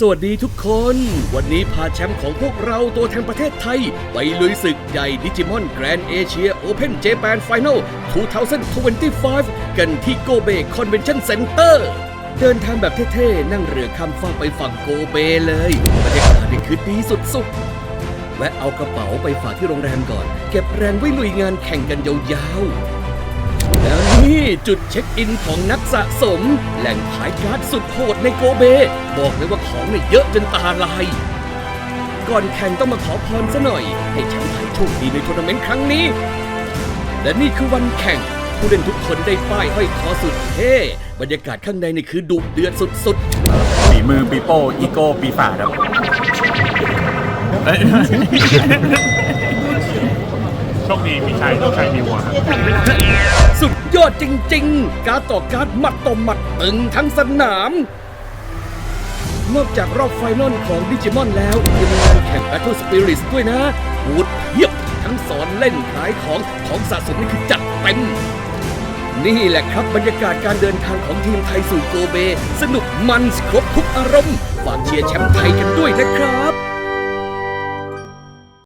สวัสดีทุกคน วันนี้พาแชมป์ของพวกเราตัวแทนประเทศไทย ไปลุยศึกใหญ่ดิจิมอนแกรน d เอเชียโอเพนเจแปนไฟแนล2025 กันที่โกเบคอนเวนชั่นเซ็นเตอร์เดินทางแบบเท่ๆ นั่งเรือข้ามฟากไปฝั่งโกเบเลยบรรยากาศนี่คือดีสุดๆ แวะเอากระเป๋าไปฝากที่โรงแรมก่อน เก็บแรงไว้ลุยงานแข่งกันยาวๆ แล้วนี่จุดเช็คอินของนักสะสม แหล่งขายการ์ดสุดโหดในโกเบ บอกเลยว่าของเนี่ยเยอะจนตาลาย ก่อนแข่งต้องมาขอพรซะหน่อย ให้แชมป์ไทยโชคดีในทัวร์นาเมนต์ครั้งนี้ และนี่คือวันแข่ง ผู้เล่นทุกคนได้ป้ายห้อยคอสุดเท่บรรยากาศข้างในนี่คือดุเดือดสุดฝีมือปีโป้อีโก้ปีฝาดครับเชคดีมีชัยโชคชัยมีหัวครับสุดยอดจริง ๆ การดต่อการดหมัดต่อหมัดตึงทั้งสนาม นอกจากรอบไฟนอลของดิจิมอนแล้วยังมีงานแข่ง Battle Spirits ด้วยนะบูดเพียบทั้งสอนเล่นขายของของสะสมนี่คือจัดเต็ม นี่แหละครับบรรยากาศการเดินทางของทีมไทยสู่โกเบ สนุกมันครบทุกอารมณ์ฝากเชียร์แชมป์ไทยกันด้วยนะครับ